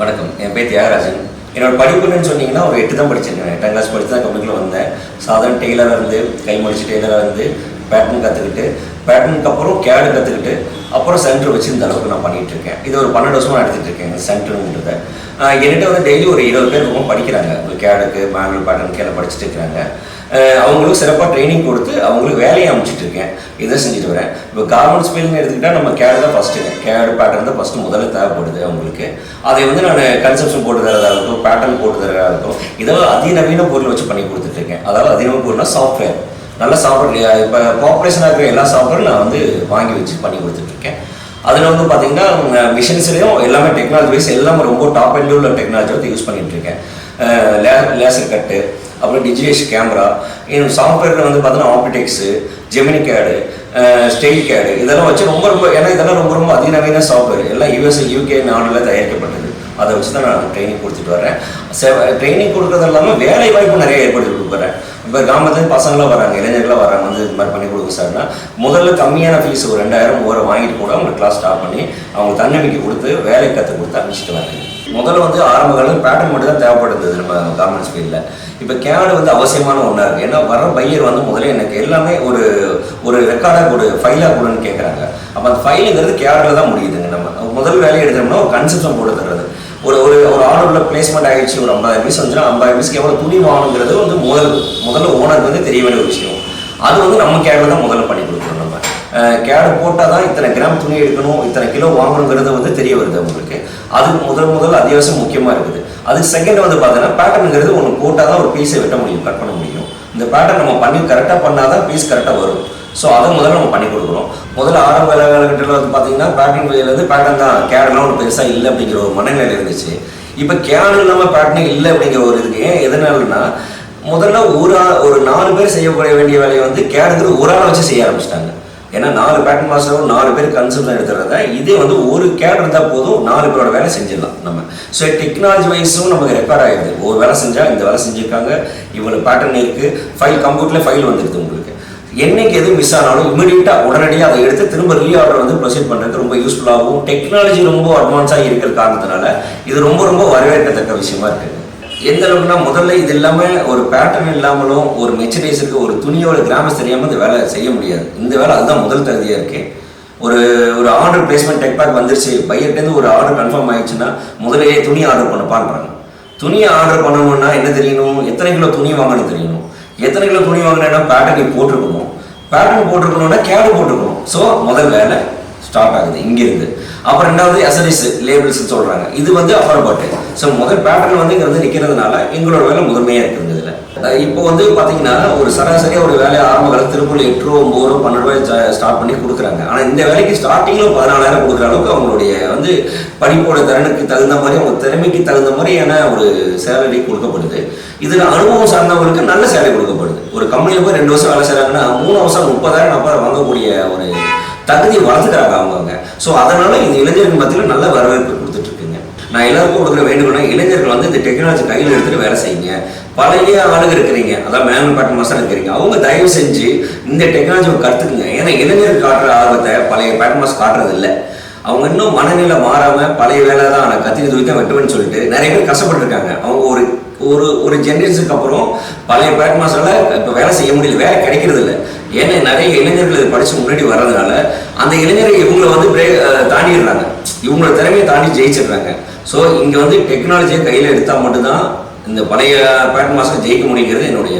வணக்கம். என் பேர் தியாகராஜன். என்னோட படிப்புன்னு சொன்னீங்கன்னா ஒரு எட்டு தான் படிச்சிருக்கேன். எட்டாம் கிளாஸ் படித்து தான் கம்பெனியில் வந்தேன். சாதாரண டெய்லராக இருந்து கை முடிச்சு டெய்லராக இருந்து பேட்டர்ன் கற்றுக்கிட்டு பேட்டர்னுக்கு அப்புறம் கேடு கற்றுக்கிட்டு அப்புறம் சென்டர் வச்சு இந்த அளவுக்கு நான் பண்ணிட்டு இருக்கேன். இது ஒரு பன்னெண்டு வருஷமாக நடத்திட்டு இருக்கேன் இந்த என்கிட்ட வந்து டெய்லி ஒரு இருபது பேர் ரொம்ப படிக்கிறாங்க. கேடுக்கு மேனுவல் பேட்டர்னுக்கு எல்லாம் படிச்சுட்டு இருக்கிறாங்க. அவங்களுக்கு சிறப்பாக ட்ரைனிங் கொடுத்து அவங்களுக்கு வேலையை அமைச்சிட்டு இருக்கேன். இதை செஞ்சுட்டு வரேன். இப்போ கார்மெண்ட்ஸ் ஃபீல்டுன்னு எடுத்துக்கிட்டால் நம்ம கேடு தான் ஃபஸ்ட்டு கேடு பேட்டர்ன் தான் ஃபஸ்ட்டு முதல்ல தேவைப்படுது அவங்களுக்கு. அதை வந்து நான் கன்செப்ஷன் போட்டு தரதாக இருக்கட்டும் பேட்டர்ன் போட்டு தரதாக இருக்கட்டும் இதெல்லாம் அதிநவீன பொருள் வச்சு பண்ணி கொடுத்துட்ருக்கேன் அதாவது அதிநவீன பொருள்னா சாஃப்ட்வேர் நல்ல சாஃப்ட்வேர் இப்போ பாப்புலேஷனாக இருக்கிற எல்லா சாஃப்ட்வேரும் நான் வந்து வாங்கி வச்சு பண்ணி கொடுத்துட்ருக்கேன் அதில் வந்து பார்த்தீங்கன்னா மிஷின்ஸ்லேயும் எல்லாமே டெக்னாலஜி வைஸ் எல்லாமே ரொம்ப டாப் எண்ட் உள்ள டெக்னாலஜி வந்து யூஸ் பண்ணிகிட்டு இருக்கேன். லேசர் கட்டு அப்புறம் டிஜிஎஸ் கேமரா இன்னும் சாஃப்ட்வேரில் வந்து பார்த்தீங்கன்னா ஆப்டிடெக்ஸு ஜெமினி கேடு ஸ்டெயில் கேடு இதெல்லாம் வச்சு ரொம்ப ரொம்ப ஏன்னா இதெல்லாம் ரொம்ப ரொம்ப அதிநவீன சாஃப்ட்வேர் எல்லாம் யூஎஸ் யூகே நாடில் தயாரிக்கப்பட்டது. அதை வச்சு தான் நான் ட்ரைனிங் கொடுத்துட்டு வரேன் ட்ரைனிங் கொடுக்கறது இல்லாமல் வேலை வாய்ப்பு நிறைய ஏற்படுத்தி கொடுக்குறேன் இப்போ கிராமத்துலேருந்து பசங்களாம் வராங்க இளைஞர்களாக வராங்க வந்து இது மாதிரி பண்ணி கொடுங்க சார்னா முதல்ல கம்மியான ஃபீஸ் ஒரு ரெண்டாயிரம் மூவாயிரம் வாங்கிட்டு கூட அவங்க கிளாஸ் ஸ்டார்ட் பண்ணி அவங்க தன்னம்பிக்கை கொடுத்து வேலை கற்றுக் கொடுத்து அனுப்பிச்சிட்டு வராங்க முதல்ல வந்து ஆரம்ப காலம் பேட்டர்ன் மட்டும் தான் தேவைப்படுது நம்ம கார்மெண்ட்ஸ் ஃபீல்டில் இப்போ கேடு வந்து அவசியமான ஒன்றா இருக்குது ஏன்னா வர பையர் வந்து முதல்ல எனக்கு எல்லாமே ஒரு ஒரு ரெக்கார்டாக கொடு ஃபைலாக கொடுன்னு கேட்குறாங்க அப்போ அந்த ஃபைலுங்கிறது கேடில் தான் முடியுதுங்க நம்ம. முதல் வேலையை எடுத்தோம்னா ஒரு கன்செப்ஷன் போட்டு தர்றது. ஒரு ஒரு ஒரு ஆர்டரில் பிளேஸ்மெண்ட் ஆகிடுச்சு ஒரு ஐம்பதாயிரம் பீஸ் வந்துச்சுன்னா ஐம்பதாயிரம் பீஸ்க்கு எவ்வளோ துணி வாங்கணுங்கிறது வந்து முதல் முதல்ல ஓனருக்கு வந்து தெரிய வேண்டிய ஒரு விஷயம். அது வந்து நம்ம கேடில் தான் முதல்ல பண்ணி கொடுக்கணும். கேடு போட்டால் தான் இத்தனை கிராம் துணி எடுக்கணும் இத்தனை கிலோ வாங்கணுங்கிறது வந்து தெரிய வருது உங்களுக்கு அது முதல் முதல் அத்தியாவசியம் முக்கியமாக இருக்குது. அதுக்கு செகண்ட் வந்து பார்த்தீங்கன்னா பேட்டர்னுங்கிறது ஒன்று போட்டால் தான் ஒரு பீஸை வெட்ட முடியும் கட் பண்ண முடியும். இந்த பேட்டர்ன் நம்ம பண்ணி கரெக்டாக பண்ணால் தான் பீஸ் கரெக்டாக வரும். ஸோ அதை முதல்ல நம்ம பண்ணி கொடுக்குறோம் முதல்ல ஆரம்ப காலகட்டத்தில் வந்து பார்த்தீங்கன்னா பேட்டர்ன் வகையில் வந்து பேட்டர்ன் தான் கேடெல்லாம் ஒன்று பெருசாக இல்லை அப்படிங்கிற ஒரு மனநிலை இருந்துச்சு. இப்போ கேடு இல்லாமல் பேட்டர்னே இல்லை அப்படிங்கிற ஒரு இதுக்கு ஏன் எதனாலன்னா முதல்ல ஒரு ஒரு நாலு பேர் செய்யக்கூடிய வேண்டிய வேலையை வந்து கேடுங்கிறது ஒரு ஆளை வச்சு செய்ய ஆரம்பிச்சிட்டாங்க. ஏன்னா நாலு பேட்டன் மாஸ்டரும் நாலு பேர் கன்செப்ட் எடுத்துறத இதே வந்து ஒரு கேட் இருந்தால் போதும் நாலு பேரோட வேலை செஞ்சிடலாம் நம்ம. ஸோ டெக்னாலஜி வைஸும் நமக்கு ரெக்கார்ட் ஆகிடுது ஒரு வேலை செஞ்சால் இந்த வேலை செஞ்சுருக்காங்க இவ்வளோ பேட்டர்ன் இருக்குது ஃபைல் கம்ப்யூட்டரில் ஃபைல் வந்துடுது உங்களுக்கு. என்னைக்கு எது மிஸ் ஆனாலும் இமீடியட்டாக உடனடியாக அதை எடுத்து திரும்ப ரீ ஆர்டர் வந்து ப்ரொசீட் பண்ணுறது ரொம்ப யூஸ்ஃபுல்லாகவும் டெக்னாலஜி ரொம்ப அட்வான்ஸாக இருக்கிற காரணத்தினால இது ரொம்ப ரொம்ப வரவேற்கத்தக்க விஷயமா இருக்குது எந்த அளவுக்குனா முதல்ல இது இல்லாமல் ஒரு பேட்டர்ன் இல்லாமலும் ஒரு மெச்சரைஸருக்கு ஒரு துணியோட கிராமஸ் தெரியாமல் இந்த வேலை செய்ய முடியாது. இந்த வேலை அதுதான் முதல் தகுதியாக இருக்கு. ஒரு ஒரு ஆர்டர் பிளேஸ்மெண்ட் டெக் பேக் வந்துருச்சு பையர்கிட்டேருந்து ஒரு ஆர்டர் கன்ஃபார்ம் ஆயிடுச்சுன்னா முதலே துணி ஆர்டர் பண்ண பாடுறாங்க துணியை ஆர்டர் பண்ணணும்னா என்ன தெரியணும்? எத்தனை கிலோ துணி வாங்கணும் தெரியணும். எத்தனை கிலோ துணி வாங்கினா பேட்டர்ன் நீ போட்டிருக்கணும். பேட்டர்ன் போட்டிருக்கணும்னா கேடு போட்டிருக்கணும். ஸோ முதல் வேலை ஸ்டார்ட் ஆகுது. இங்கிருந்து அப்புறம் ரெண்டாவது எஸ்என்எஸ் லேபிள்ஸ் சொல்றாங்க. இது வந்து அப்புறப்பட்டு ஸோ முதல் பேட்டர்ன் வந்து இங்க வந்து நிற்கிறதுனால எங்களோட வேலை முதன்மையாக இருக்குது இதில். இப்போ வந்து பார்த்தீங்கன்னா ஒரு சராசரியாக ஒரு வேலையை ஆரம்ப காலத்தில் திருப்பூர் எட்டு ரூபா ஒம்பது ரூபா பன்னெண்டு ரூபாய் ஸ்டார்ட் பண்ணி கொடுக்குறாங்க. ஆனால் இந்த வேலைக்கு ஸ்டார்டிங்கில் பதினாலாயிரம் கொடுக்குற அளவுக்கு அவங்களுடைய வந்து படிப்போட திறனுக்கு தகுந்த மாதிரி அவங்க திறமைக்கு தகுந்த மாதிரியான ஒரு சேலரி கொடுக்கப்படுது. இதில் அனுபவம் சார்ந்தவங்களுக்கு நல்ல சேலரி கொடுக்கப்படுது. ஒரு கம்பெனியில் போய் ரெண்டு வருஷம் வேலை செய்கிறாங்கன்னா மூணு வருஷம் முப்பதாயிரம் நாற்பதாயிரம் வாங்கக்கூடிய ஒரு தகுதியை வளர்த்துக்கிறாங்க அவங்கவுங்க ஸோ அதனால இந்த இளைஞர்கள் மத்தியில் நல்ல வரவேற்பு கொடுத்துட்டு இருக்குங்க நான் எல்லாருக்கும் கொடுக்குற வேண்டுகோளா இளைஞர்கள் வந்து இந்த டெக்னாலஜி கையில் எடுத்துட்டு வேலை செய்யுங்க. பழைய ஆளுங்க இருக்கிறீங்க அதான் மேனுவல் பேட்டர் மாஸ்டர் இருக்கிறீங்க அவங்க தயவு செஞ்சு இந்த டெக்னாலஜி கற்றுக்குங்க ஏன்னா இளைஞர் காட்டுற ஆர்வத்தை பழைய பேட்டர் மாஸ்டர் காட்டுறது இல்லை அவங்க இன்னும் மனநிலை மாறாம பழைய வேலை தான் நான் கத்திரி தூக்கி தான் வெட்டுவேன்னு சொல்லிட்டு நிறைய பேர் கஷ்டப்பட்டுருக்காங்க. அவங்க ஒரு ஒரு ஒரு ஜென்ரேஷனுக்கு அப்புறம் பழைய பேட் மாஸ்டர்ல இப்போ வேலை செய்ய முடியல வேலை கிடைக்கிறது இல்லை ஏன்னா நிறைய இளைஞர்கள் இதை படிச்சு முன்னாடி வர்றதுனால அந்த இளைஞரை இவங்களை வந்து பிரே தாண்டிடுறாங்க. இவங்களோட திறமையை தாண்டி ஜெயிச்சிடுறாங்க. ஸோ இங்கே வந்து டெக்னாலஜியை கையில் எடுத்தால் மட்டும்தான் இந்த பழைய பேட் மாஸ்டர் ஜெயிக்க முடியுங்கிறது என்னுடைய